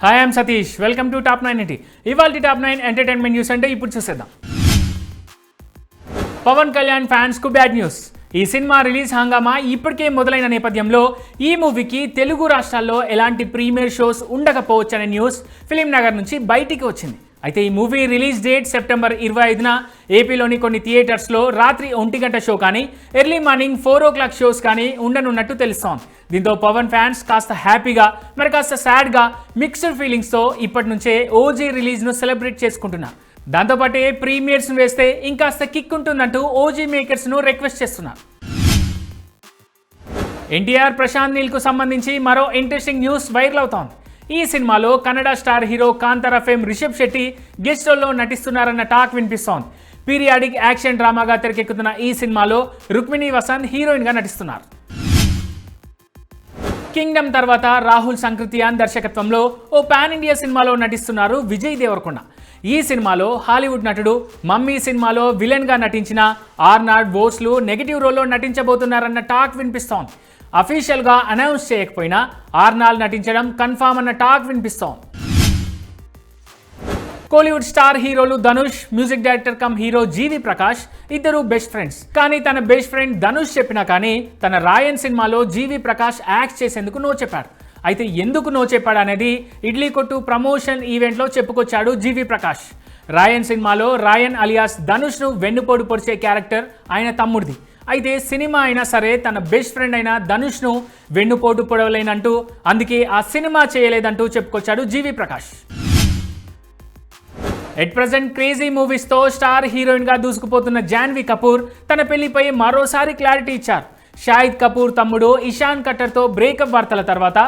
Hi I'm Satish welcome to top nine eighty ఇవాళ top nine entertainment news అంటే ఇప్పుడు చూసేద్దాం. పవన్ కళ్యాణ్ ఫ్యాన్స్కు బ్యాడ్ న్యూస్ ఈ సినిమా రిలీజ్ హంగామా ఇప్పటికే మొదలైన నేపథ్యంలో ఈ మూవీకి తెలుగు రాష్ట్రాల్లో ఎలాంటి ప్రీమియర్ షోస్ ఉండకపోవచ్చనే న్యూస్ ఫిలిం నగర్ నుంచి బయటికి వచ్చింది. అయితే ఈ మూవీ రిలీజ్ డేట్ సెప్టెంబర్ ఇరవై ఐదున ఏపీలోని కొన్ని థియేటర్స్లో రాత్రి ఒంటి గంట షో కానీ early morning four o'clock shows కానీ ఉండనున్నట్టు తెలుస్తోంది. దీంతో పవన్ ఫ్యాన్స్ కాస్త హ్యాపీగా మరి కాస్త సాడ్గా మిక్స్డ్ ఫీలింగ్స్తో ఇప్పటి నుంచే ఓజీ రిలీజ్ను సెలబ్రేట్ చేసుకుంటున్నారు దాంతోపాటే ప్రీమియర్స్ను వేస్తే ఇంకాస్త కిక్ ఉంటుందంటూ ఓజీ మేకర్స్ను రిక్వెస్ట్ చేస్తున్నారు ఎన్టీఆర్ ప్రశాంత్ నీల్కు సంబంధించి మరో ఇంట్రెస్టింగ్ న్యూస్ వైరల్ అవుతోంది. ఈ సినిమాలో Kannada star hero Kantara fame Rishab Shetty guest రోల్లో నటిస్తున్నారన్న టాక్ వినిపిస్తోంది. పీరియాడిక్ యాక్షన్ డ్రామాగా తెరకెక్కుతున్న ఈ సినిమాలో రుక్మిణి వసంత్ హీరోయిన్గా నటిస్తున్నారు. కింగ్డమ్ తర్వాత రాహుల్ సంకృతియాన్ దర్శకత్వంలో ఓ పాన్ ఇండియా సినిమాలో నటిస్తున్నారు విజయ్ దేవరకొండ. ఈ సినిమాలో హాలీవుడ్ నటుడు మమ్మీ సినిమాలో విలన్గా నటించిన ఆర్నాడ్ బోస్లు నెగిటివ్ రోల్లో నటించబోతున్నారన్న టాక్ వినిపిస్తోంది. అఫీషియల్గా అనౌన్స్ చేయకపోయినా ఆర్నాల్ నటించడం కన్ఫామ్ అన్న టాక్ వినిపిస్తోంది. కోలీవుడ్ స్టార్ హీరోలు Dhanush music director come hero G V Prakash ఇద్దరు బెస్ట్ ఫ్రెండ్స్. కానీ తన బెస్ట్ ఫ్రెండ్ ధనుష్ చెప్పినా కానీ తన రాయన్ సినిమాలో జీవి ప్రకాష్ యాక్ట్ చేసేందుకు నో చెప్పాడు. అయితే ఎందుకు నో చెప్పాడు అనేది ఇడ్లీ కొట్టు ప్రమోషన్ ఈవెంట్లో చెప్పుకొచ్చాడు జీవి ప్రకాష్. రాయన్ సినిమాలో రాయన్ అలియాస్ ధనుష్ను వెన్నుపోడు పొడిచే క్యారెక్టర్ ఆయన తమ్ముడిది. అయితే సినిమా అయినా సరే తన బెస్ట్ ఫ్రెండ్ అయిన ధనుష్ను వెన్నుపోటు పొడవలేనంటూ అందుకే ఆ సినిమా చేయలేదంటూ చెప్పుకొచ్చాడు G V Prakash. At present crazy మూవీస్తో star హీరోయిన్గా దూసుకుపోతున్న జాన్వీ కపూర్ తన పెళ్ళిపై మరోసారి క్లారిటీ ఇచ్చారు. షాహిద్ కపూర్ తమ్ముడు ఇషాన్ కట్టర్తో బ్రేకప్ వార్తల తర్వాత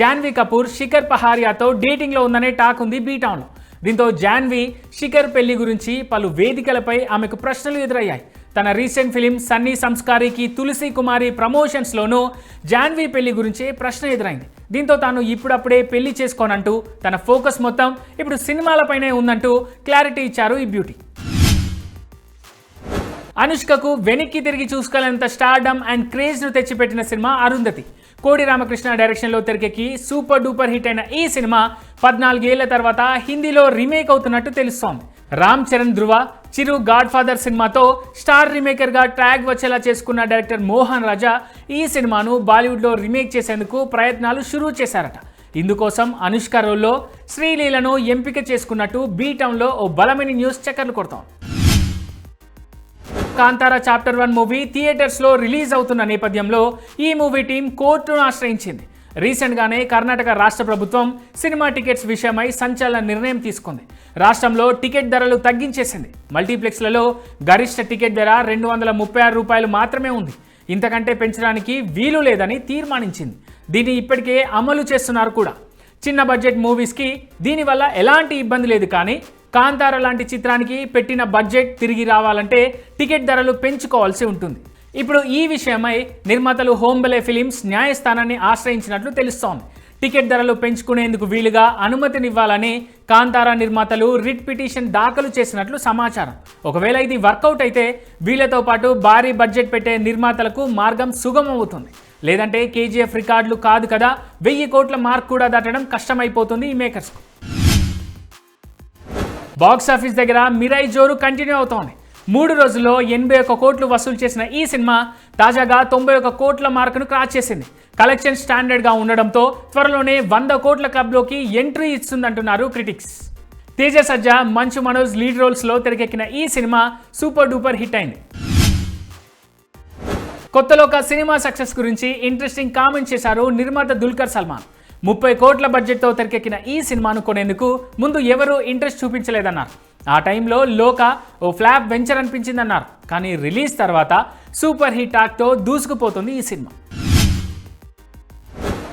జాన్వీ కపూర్ శిఖర్ పహారియాతో డేటింగ్లో ఉందనే టాక్ ఉంది బీటాన్లో. దీంతో జాన్వీ శిఖర్ పెళ్ళి గురించి పలు వేదికలపై ఆమెకు ప్రశ్నలు ఎదురయ్యాయి. తన రీసెంట్ ఫిలిం సన్నీ సంస్కారికి తులసి కుమారి ప్రమోషన్స్లోనూ జాన్వీ పెళ్ళి గురించి ప్రశ్న ఎదురైంది. దీంతో తాను ఇప్పుడప్పుడే పెళ్ళి చేసుకోనంటూ తన ఫోకస్ మొత్తం ఇప్పుడు సినిమాలపైనే ఉందంటూ క్లారిటీ ఇచ్చారు ఈ బ్యూటీ. అనుష్కకు వెనక్కి తిరిగి చూసుకోలేనంత స్టార్డమ్ అండ్ క్రేజ్ను తెచ్చిపెట్టిన సినిమా అరుంధతి. కోడి రామకృష్ణ డైరెక్షన్లో తెరకెక్కి సూపర్ డూపర్ హిట్ అయిన ఈ సినిమా పద్నాలుగేళ్ళ తర్వాత హిందీలో రీమేక్ అవుతున్నట్టు తెలుస్తోంది. రామ్ చరణ్ ధృవ చిరు గాడ్ ఫాదర్ సినిమాతో స్టార్ రీమేకర్గా ట్రాక్ వచ్చేలా చేసుకున్న డైరెక్టర్ మోహన్ రాజా ఈ సినిమాను బాలీవుడ్లో రీమేక్ చేసేందుకు ప్రయత్నాలు షురూ చేశారట. ఇందుకోసం అనుష్క రోల్లో శ్రీలీలను ఎంపిక చేసుకున్నట్టు బీటౌన్లో ఓ బలమైన న్యూస్ చక్కర్లు కొడతాం కాంతారా చాప్టర్ వన్ మూవీ థియేటర్స్లో రిలీజ్ అవుతున్న నేపథ్యంలో ఈ మూవీ టీం కోర్టును ఆశ్రయించింది. రీసెంట్గానే కర్ణాటక రాష్ట్ర ప్రభుత్వం సినిమా టికెట్స్ విషయమై సంచలన నిర్ణయం తీసుకుంది. రాష్ట్రంలో టికెట్ ధరలు తగ్గించేసింది. మల్టీప్లెక్స్లలో గరిష్ట టికెట్ ధర రెండు వందల ముప్పై ఆరు రూపాయలు మాత్రమే ఉంది. ఇంతకంటే పెంచడానికి వీలు లేదని తీర్మానించింది. దీన్ని ఇప్పటికే అమలు చేస్తున్నారు కూడా. చిన్న బడ్జెట్ మూవీస్కి దీనివల్ల ఎలాంటి ఇబ్బంది లేదు కానీ కాంతార లాంటి చిత్రానికి పెట్టిన బడ్జెట్ తిరిగి రావాలంటే టికెట్ ధరలు పెంచుకోవాల్సి ఉంటుంది. ఇప్పుడు ఈ విషయమై నిర్మాతలు హోంబలే ఫిలిమ్స్ న్యాయస్థానాన్ని ఆశ్రయించినట్లు తెలుస్తోంది. టికెట్ ధరలు పెంచుకునేందుకు వీలుగా అనుమతినివ్వాలని కాంతారా నిర్మాతలు రిట్ పిటిషన్ దాఖలు చేసినట్లు సమాచారం. ఒకవేళ ఇది వర్కౌట్ అయితే వీళ్ళతో పాటు భారీ బడ్జెట్ పెట్టే నిర్మాతలకు మార్గం సుగమవుతుంది లేదంటే కేజీఎఫ్ రికార్డులు కాదు కదా వెయ్యి కోట్ల మార్క్ కూడా దాటడం కష్టమైపోతుంది ఈ మేకర్స్కు. బాక్స్ ఆఫీస్ దగ్గర మిరాయి జోరు కంటిన్యూ అవుతోంది. మూడు రోజుల్లో ఎనభై ఒక్క కోట్లు వసూలు చేసిన ఈ సినిమా తాజాగా తొంభై ఒక్క కోట్ల మార్కును క్రాస్ చేసింది. కలెక్షన్ స్టాండర్డ్గా ఉండడంతో త్వరలోనే వంద కోట్ల క్లబ్లోకి ఎంట్రీ ఇస్తుందంటున్నారు క్రిటిక్స్. తేజ సజ్జా మంచు మనోజ్ లీడ్ రోల్స్లో తెరకెక్కిన ఈ సినిమా సూపర్ డూపర్ హిట్ అయింది. కొత్తలో ఒక సినిమా సక్సెస్ గురించి ఇంట్రెస్టింగ్ కామెంట్ చేశారు నిర్మాత దుల్కర్ సల్మాన్. ముప్పై కోట్ల బడ్జెట్తో తెరకెక్కిన ఈ సినిమాను కొనేందుకు ముందు ఎవరూ ఇంట్రెస్ట్ చూపించలేదన్నారు. ఆ టైంలో లోక ఓ ఫ్లాప్ వెంచర్ అనిపించిందన్నారు. కానీ రిలీజ్ తర్వాత సూపర్ హిట్ టాక్తో దూసుకుపోతుంది ఈ సినిమా.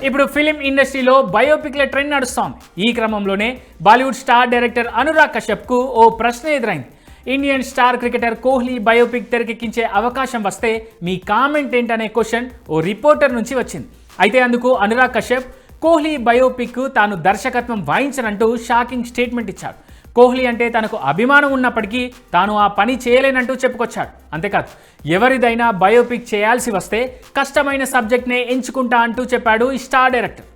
ఇప్పుడు ఫిలిం ఇండస్ట్రీలో బయోపిక్ల ట్రెండ్ నడుస్తోంది. ఈ క్రమంలోనే బాలీవుడ్ స్టార్ డైరెక్టర్ అనురాగ్ కశ్యప్కు ఓ ప్రశ్న ఎదురైంది. Indian star cricketer Kohli biopic తెరకెక్కించే అవకాశం వస్తే మీ కామెంట్ ఏంటనే క్వశ్చన్ ఓ రిపోర్టర్ నుంచి వచ్చింది. అయితే అందుకు అనురాగ్ కశ్యప్ కోహ్లీ బయోపిక్ తాను దర్శకత్వం వహించనంటూ షాకింగ్ స్టేట్మెంట్ ఇచ్చాడు. కోహ్లీ అంటే తనకు అభిమానం ఉన్నప్పటికీ తాను ఆ పని చేయలేనంటూ చెప్పుకొచ్చాడు. అంతేకాదు ఎవరిదైనా బయోపిక్ చేయాల్సి వస్తే కష్టమైన సబ్జెక్ట్నే ఎంచుకుంటా అంటూ చెప్పాడు ఈ స్టార్ డైరెక్టర్.